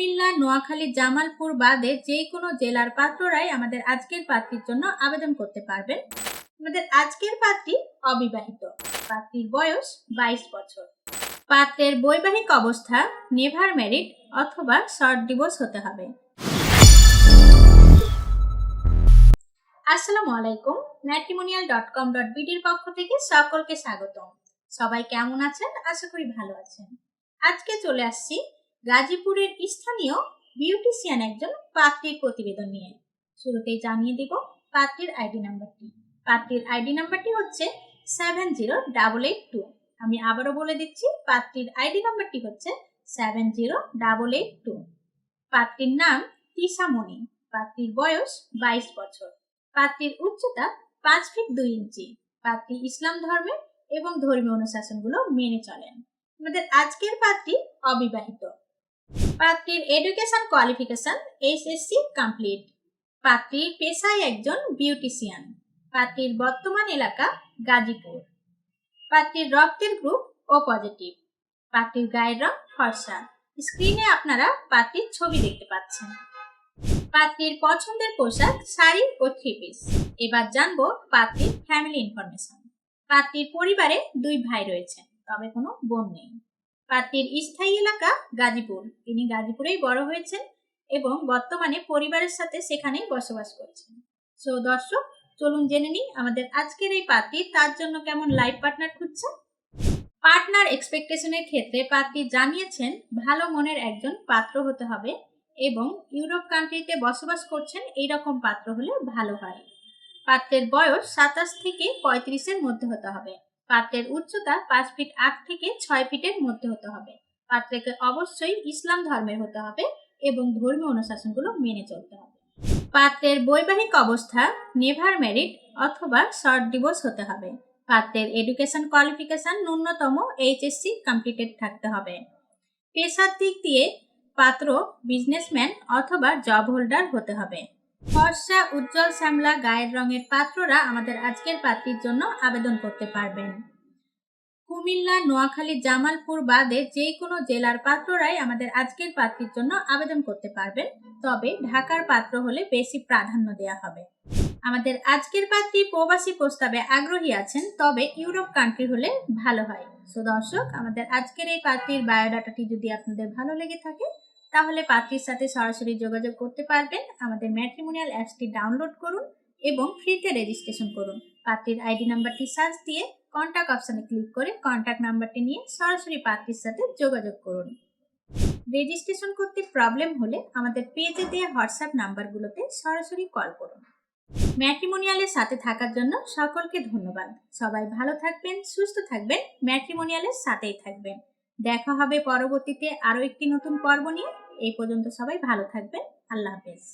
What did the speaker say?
কুমিল্লা, নোয়াখালী, জামালপুর বাদে যে কোনো জেলার পাত্ররাই আমাদের আজকের পাত্রীর জন্য আবেদন করতে পারবেন। আমাদের আজকের পাত্রী অবিবাহিত। পাত্রীর বয়স বাইশ বছর। পাত্রের বৈবাহিক অবস্থা নেভার ম্যারিড অথবা শর্ট ডিভোর্স হতে হবে। আসসালামু আলাইকুম, ম্যাট্রিমোনিয়াল ডট কম ডট বিডির পক্ষ থেকে সকলকে স্বাগতম। সবাই কেমন আছেন? আশা করি ভালো আছেন। আজকে চলে আসছি গাজীপুরের স্থানীয় বিউটিশিয়ান একজন পাত্রীর প্রতিবেদন নিয়ে। শুরুতেই জানিয়ে দিব পাত্রীর আইডি নাম্বারটি। পাত্রীর আইডি নাম্বারটি হচ্ছে seven zero double eight two. আমি আবারও বলে দিচ্ছি, পাত্রীর আইডি নাম্বারটি হচ্ছে seven zero double eight two. পাত্রীর নাম তিশামণি পাত্রীর বয়স বাইশ বছর। পাত্রীর উচ্চতা পাঁচ ফিট দুই ইঞ্চি। পাত্রী ইসলাম ধর্মের এবং ধর্মীয় অনুশাসনগুলো মেনে চলেন। আমাদের আজকের পাত্রী অবিবাহিত। পাত্রীর এডুকেশন কোয়ালিফিকেশন এইচএসসি কমপ্লিট পাত্রীর পেশায় একজন বিউটিশিয়ান পাত্রীর বর্তমান এলাকা গাজীপুর। পাত্রীর রক্তের গ্রুপ ও পজিটিভ পাত্রীর গায়ের রং ফর্সা। স্ক্রিনে আপনারা পাত্রীর ছবি দেখতে পাচ্ছেন। পাত্রীর পছন্দের পোশাক, শাড়ি ও থ্রি পিস এবার জানব পাত্রীর ফ্যামিলি ইনফরমেশন পাত্রীর পরিবারে দুই ভাই রয়েছেন, তবে কোনো বোন নেই। পাত্রীর স্থায়ী এলাকা গাজীপুর। তিনি গাজীপুরেই বড় হয়েছেন এবং বর্তমানে পরিবারের সাথে সেখানেই বসবাস করছেন। সো দর্শক, চলুন জেনে নিই আমাদের আজকের এই পাত্রী তার জন্য কেমন লাইফ পার্টনার খুঁজছেন? পার্টনার এক্সপেকটেশনের ক্ষেত্রে পাত্রী জানিয়েছেন, ভালো মনের একজন পাত্র হতে হবে এবং ইউরোপ কান্ট্রিতে বসবাস করছেন এই রকম পাত্র হলে ভালো হয়। পাত্রের বয়স সাতাশ থেকে পঁয়ত্রিশের মধ্যে হতে হবে। পাত্রের উচ্চতা পাঁচ ফিট আট থেকে ছয় ফিটের মধ্যে হতে হবে। পাত্রকে অবশ্যই ইসলাম ধর্মের হতে হবে এবং ধর্মীয় অনুশাসনগুলো মেনে চলতে হবে। পাত্রের বৈবাহিক অবস্থা, নেভার ম্যারিড অথবা শর্ট ডিভোর্স হতে হবে। পাত্রের এডুকেশন কোয়ালিফিকেশন ন্যূনতম এইচএসসি কমপ্লিটেড থাকতে হবে। পেশার দিক দিয়ে পাত্র, বিজনেসম্যান অথবা জব হোল্ডার হতে হবে। ফর্সা, উজ্জ্বল শ্যামলা গায়ের রঙের পাত্ররা আমাদের আজকের পাত্রীর জন্য আবেদন করতে পারবেন। কুমিল্লা, নোয়াখালী, জামালপুর বাদে যে কোনো জেলার পাত্ররাই আমাদের আজকের পাত্রীর জন্য আবেদন করতে পারবেন। তবে ঢাকার পাত্র হলে বেশি প্রাধান্য দেওয়া হবে। আমাদের আজকের পাত্রী প্রবাসী প্রস্তাবে আগ্রহী আছেন, তবে ইউরোপ কান্ট্রি হলে ভালো হয়। সো দর্শক, আমাদের আজকের এই পাত্রীর বায়োডাটাটি যদি আপনাদের ভালো লেগে থাকে তাহলে পাত্রীর সাথে সরাসরি যোগাযোগ করতে পারবেন। আমাদের ম্যাট্রিমোনিয়াল অ্যাপসটি ডাউনলোড করুন এবং ফ্রিতে রেজিস্ট্রেশন করুন। পাত্রীর আইডি নাম্বারটি সার্চ দিয়ে কন্ট্যাক্ট অপশনে ক্লিক করে কন্ট্যাক্ট নাম্বারটি নিয়ে সরাসরি পাত্রীর সাথে যোগাযোগ করুন। রেজিস্ট্রেশন করতে প্রবলেম হলে আমাদের পেজে দেওয়া হোয়াটসঅ্যাপ নাম্বারগুলোতে সরাসরি কল করুন। ম্যাট্রিমোনিয়ালের সাথে থাকার জন্য সকলকে ধন্যবাদ। সবাই ভালো থাকবেন, সুস্থ থাকবেন ম্যাট্রিমোনিয়ালের সাথেই থাকবেন। দেখা হবে পরবর্তীতে আরও একটি নতুন পর্ব নিয়ে। এই পর্যন্ত সবাই ভালো থাকবেন। আল্লাহ হাফেজ।